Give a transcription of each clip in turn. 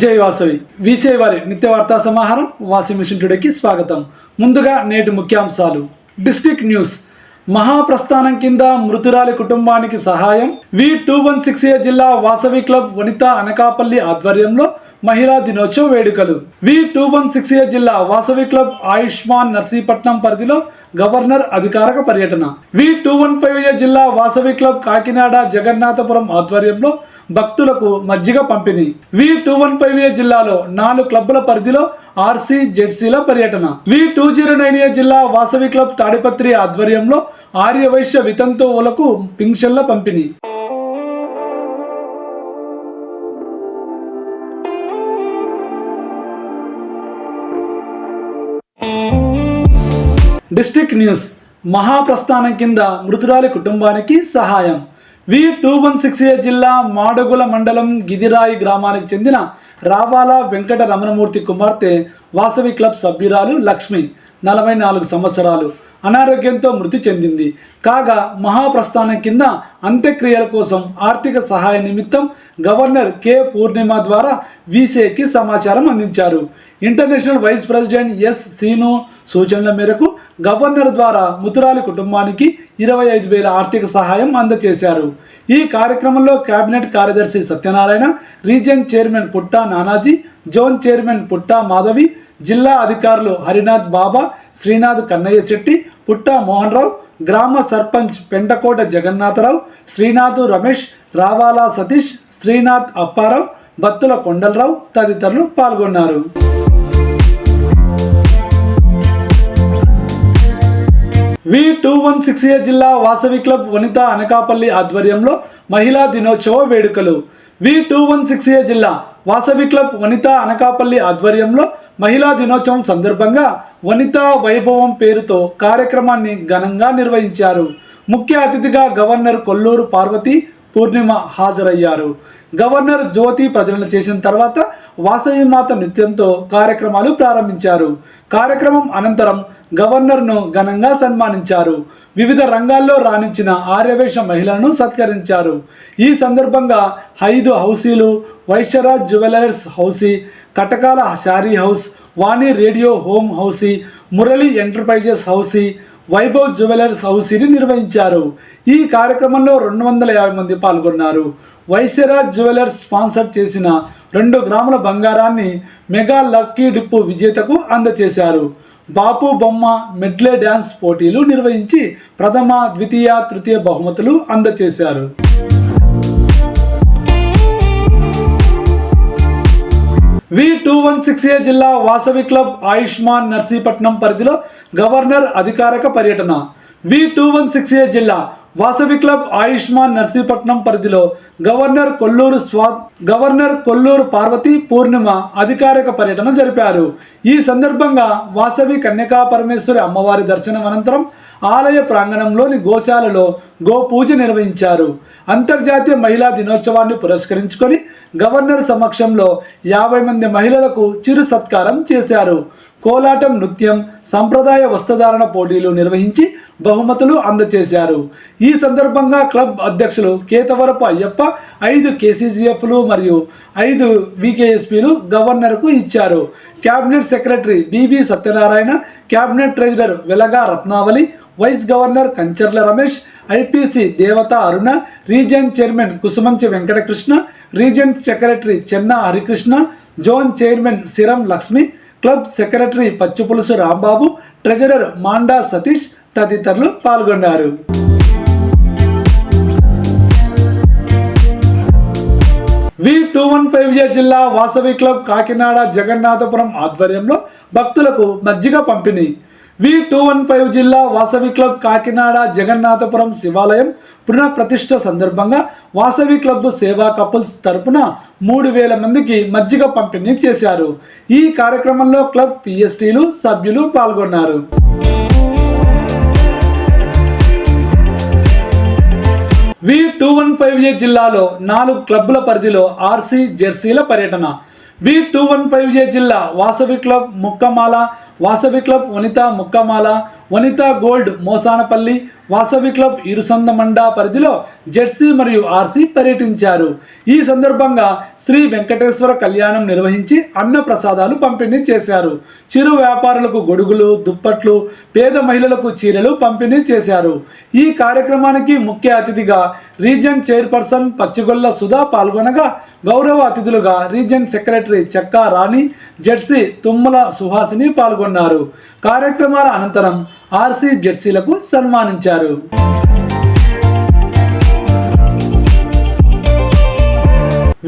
జై వాసవి. వీసే వారి నిత్య వార్తా సమాహారం వాసి మిషన్ టుడేకి స్వాగతం. ముందుగా నేటి ముఖ్యాంశాలు. District news. మహాప్రస్థానం కింద మృతురాలి కుటుంబానికి సహాయం. V two one six A జిల్లా వాసవి క్లబ్ వనిత అనకాపల్లి ఆధ్వర్యంలో మహిళా దినోత్సవ వేడుకలు. V two one six A జిల్లా వాసవి క్లబ్ ఆయుష్మాన్ నర్సీపట్నం పరిధిలో గవర్నర్ అధికారిక పర్యటన. V two one five A జిల్లా వాసవి క్లబ్ కాకినాడ జగన్నాథపురం ఆధ్వర్యంలో భక్తులకు మజ్జిగ పంపిణీ. V two one five A జిల్లాలో నాలుగు క్లబ్బుల పరిధిలో ఆర్సీ జెడ్సీల పర్యటన. V two zero nine A జిల్లా వాసవి క్లబ్ తాడిపత్రి ఆధ్వర్యంలో ఆర్యవైశ్య వితంతువులకు పింఛన్ల పంపిణీ. District news. మహాప్రస్థానం కింద మృతురాలి కుటుంబానికి సహాయం. V two one six A జిల్లా మాడుగుల మండలం గిదిరాయి గ్రామానికి చెందిన రావాల వెంకట రమణమూర్తి కుమార్తె వాసవి క్లబ్ సభ్యురాలు లక్ష్మి నలభై నాలుగు సంవత్సరాలు అనారోగ్యంతో మృతి చెందింది. కాగా మహాప్రస్థానం కింద అంత్యక్రియల కోసం ఆర్థిక సహాయ నిమిత్తం గవర్నర్ కె పూర్ణిమ ద్వారా వీసీఏకి సమాచారం అందించారు. International vice president S Seenu సూచనల మేరకు గవర్నర్ ద్వారా ముతురాలి కుటుంబానికి ఇరవై ఐదు వేల ఆర్థిక సహాయం అందజేశారు ఈ కార్యక్రమంలో కేబినెట్ కార్యదర్శి Satyanarayana region chairman Putta Nanaji zone chairman Putta Madhavi జిల్లా అధికారులు హరినాథ్ బాబా శ్రీనాథ్ కన్నయ్య శెట్టి పుట్టా మోహన్ రావు గ్రామ సర్పంచ్ పెంటకోట జగన్నాథరావు శ్రీనాథ్ రమేష్ రావాలా సతీష్ శ్రీనాథ్ అప్పారావు బత్తుల కొండలరావు తదితరులు పాల్గొన్నారు. V two one six A జిల్లా వాసవి క్లబ్ వనిత అనకాపల్లి ఆధ్వర్యంలో మహిళా దినోత్సవ వేడుకలు. V two one six A జిల్లా వాసవి క్లబ్ వనిత అనకాపల్లి ఆధ్వర్యంలో మహిళా దినోత్సవం సందర్భంగా వనిత వైభవం పేరుతో కార్యక్రమాన్ని ఘనంగా నిర్వహించారు. ముఖ్య అతిథిగా గవర్నర్ కొల్లూరు పార్వతి పూర్ణిమ హాజరయ్యారు. గవర్నర్ జ్యోతి ప్రజలను చేసిన తర్వాత వాసవి మాత నృత్యంతో కార్యక్రమాలు ప్రారంభించారు. కార్యక్రమం అనంతరం గవర్నర్ను ఘనంగా సన్మానించారు. వివిధ రంగాల్లో రాణించిన ఆర్యవేశ మహిళలను సత్కరించారు. ఈ సందర్భంగా ఐదు హౌసీలు Vaishyaraj jewellers housie Katakala saree house Vani radio home housie Murali enterprises housie Vaibhav jewellers హౌసీని నిర్వహించారు. ఈ కార్యక్రమంలో రెండు వందల యాభై మంది పాల్గొన్నారు. వైశ్యరాజ్ జ్యువెలర్స్ స్పాన్సర్ చేసిన రెండు గ్రాముల బంగారాన్ని మెగా లక్కీ డిప్పు విజేతకు అందజేశారు బాపు బొమ్మ మెడ్లే డ్యాన్స్ పోటీలు నిర్వహించి ప్రథమ ద్వితీయ తృతీయ బహుమతులు అందజేశారు V two one six A జిల్లా వాసవి క్లబ్ ఆయుష్మాన్ నర్సీపట్నం పరిధిలో గవర్నర్ అధికారిక పర్యటన. V two one six A జిల్లా వాసవి క్లబ్ ఆయుష్మాన్ నర్సీపట్నం పరిధిలో గవర్నర్ కొల్లూరు స్వా గవర్నర్ కొల్లూరు పార్వతి పూర్ణిమ అధికారిక పర్యటన జరిపారు. ఈ సందర్భంగా వాసవి కన్యకా పరమేశ్వరి అమ్మవారి దర్శనం అనంతరం ఆలయ ప్రాంగణంలోని గోశాలలో గోపూజ నిర్వహించారు. అంతర్జాతీయ మహిళా దినోత్సవాన్ని పురస్కరించుకొని గవర్నర్ సమక్షంలో యాభై మంది మహిళలకు చిరు సత్కారం చేశారు. కోలాటం నృత్యం సంప్రదాయ వస్త్రధారణ పోటీలు నిర్వహించి బహుమతులు అందజేశారు. ఈ సందర్భంగా క్లబ్ అధ్యక్షులు కేతవరపు అయ్యప్ప ఐదు కేసీజీఎఫ్లు మరియు ఐదు వికేఎస్పీలు గవర్నర్కు ఇచ్చారు. Cabinet secretary BV Satyanarayana cabinet treasurer Velaga Ratnavali vice governor Kancharla Ramesh IPC Devata Aruna region chairman Kusumanchi Venkatakrishna region secretary Chenna Harikrishna zone chairman Siram Lakshmi club secretary Pachipulusu Rambabu treasurer Manda Satish తదితరులు పాల్గొన్నారు. V two one five A జిల్లా Vasavi club Kakinada Jagannathapuram ఆధ్వర్యంలో భక్తులకు మజ్జిగ పంపిణీ. V two one five జిల్లా Vasavi club Kakinada Jagannathapuram శివాలయం పునఃప్రతిష్ఠ సందర్భంగా వాసవి క్లబ్ సేవా కపుల్స్ తరపున మూడు వేల మందికి మజ్జిగ పంపిణీ చేశారు. ఈ కార్యక్రమంలో క్లబ్ పిఎస్టీలు సభ్యులు పాల్గొన్నారు. V two one five A జిల్లాలో నాలుగు క్లబ్బుల పరిధిలో ఆర్సీ జెర్సీల పర్యటన. V two one five A జిల్లా Vasavi club Mukkamala Vasavi club Vanitha Mukkamala Vanitha gold Mosanapalli Vasavi club Irusandamanda పరిధిలో జెర్సీ మరియు ఆర్సీ పర్యటించారు. ఈ సందర్భంగా శ్రీ వెంకటేశ్వర కళ్యాణం నిర్వహించి అన్న ప్రసాదాలు పంపిణీ చేశారు. చిరు వ్యాపారులకు గొడుగులు దుప్పట్లు పేద మహిళలకు చీరలు పంపిణీ చేశారు. ఈ కార్యక్రమానికి ముఖ్య అతిథిగా రీజన్ చైర్పర్సన్ పచ్చిగొల్ల సుధా పాల్గొనగా గౌరవ అతిథులుగా region secretary Chekka Rani ZC Tummala Suhasini పాల్గొన్నారు. కార్యక్రమాల అనంతరం ఆర్సీ జెడ్సీలకు సన్మానించారు.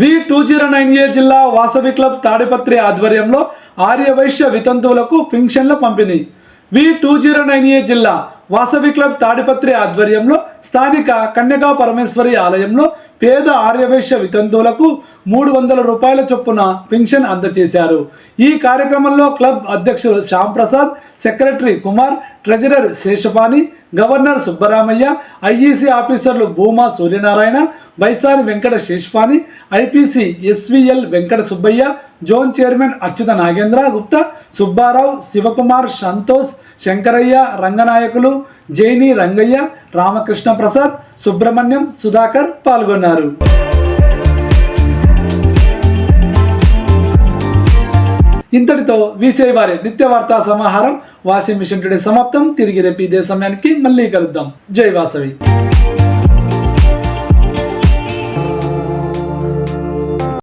V two zero nine A జిల్లా వాసవి క్లబ్ తాడిపత్రి ఆధ్వర్యంలో ఆర్యవైశ్య వితంతువులకు పింఛన్ల పంపిణీ. V two zero nine A జిల్లా వాసవి క్లబ్ తాడిపత్రి ఆధ్వర్యంలో స్థానిక కన్యకా పరమేశ్వరి ఆలయంలో పేద ఆర్యవేశ్య వితంతువులకు మూడు వందల రూపాయల చొప్పున పెన్షన్ అందజేశారు. ఈ కార్యక్రమంలో క్లబ్ అధ్యక్షులు Shyam Prasad secretary Kumar treasurer Seshapani governor Subbaramaiah IEC ఆఫీసర్లు Bhuma Suryanarayana Baisani Venkata Seshapani IPC SVL Venkata Subbaiah zone chairman Achyuta Nagendra Gupta Subbarao Sivakumar Santosh Shankaraiah Ranganayakulu Jaini Rangaiah Ramakrishna Prasad Subrahmanyam Sudhakar పాల్గొన్నారు. ఇంతటితో VC వారి నిత్య వార్తా సమాహారం washing machine today సమాప్తం. తిరిగి రేపు ఇదే సమయానికి మళ్ళీ కలుద్దాం. జై వాసవి.